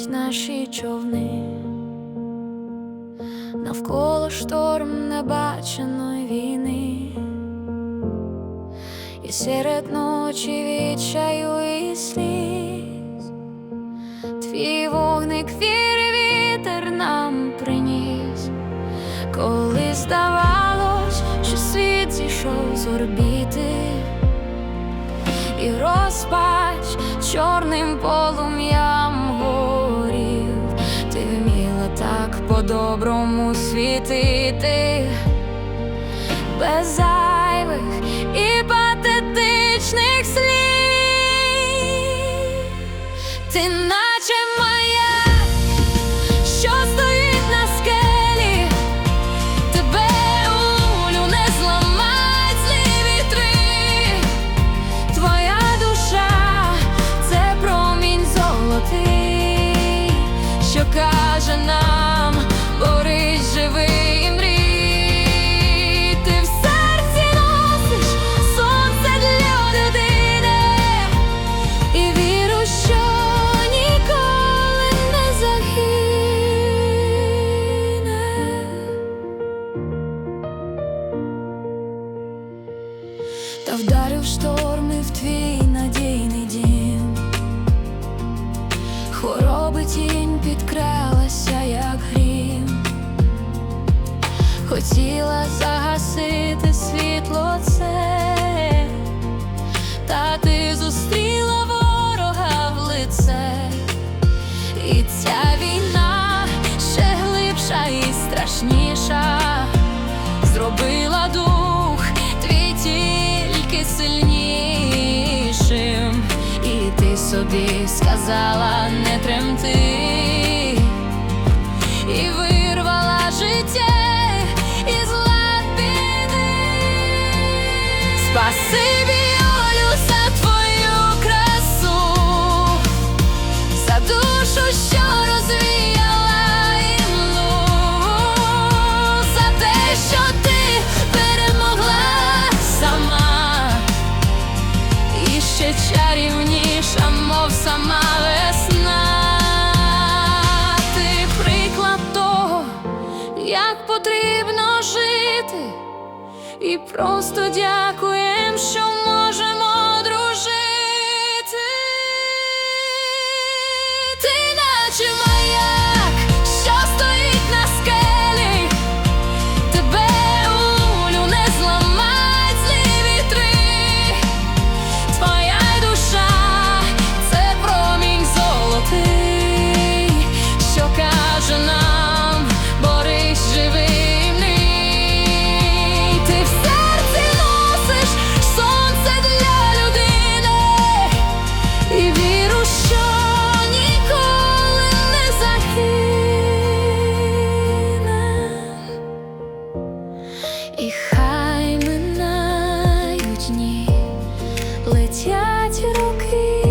наші човни, навколо шторм небаченої війни, і серед ночі відчаю і сліз, твій вогник віри вітер нам приніс, коли здавалось, що світ зійшов з орбіти. І розпач чорним полум'ям так по-доброму світити, без Та вдарив шторми в твій надійний дім, хвороби тінь підкралася, як грім, хотіла загасити світло тільки сильнішим, і ти собі сказала не тремти, і вирвала життя із ладбіни. Спасибі, і просто дякуєм, що можемо летять роки.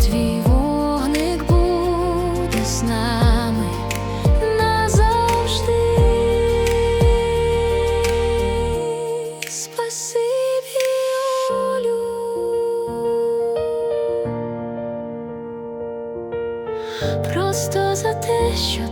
Твій вогник буде з нами назавжди. Спасибі, Олю. Просто за те, що